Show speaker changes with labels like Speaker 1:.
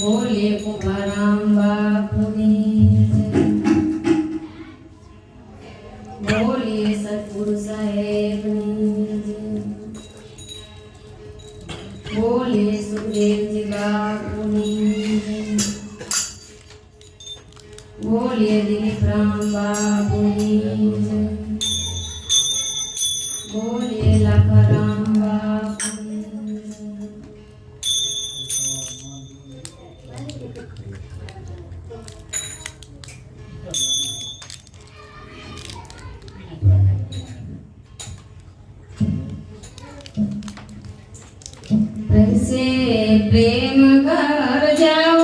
Speaker 1: भोले राम बापुनि भोले सतगुरु साहेब भोले सुखदेव जी भोले दिलीप राम बापुनि પ્રેમ સે પ્રેમ ઘર જાઓ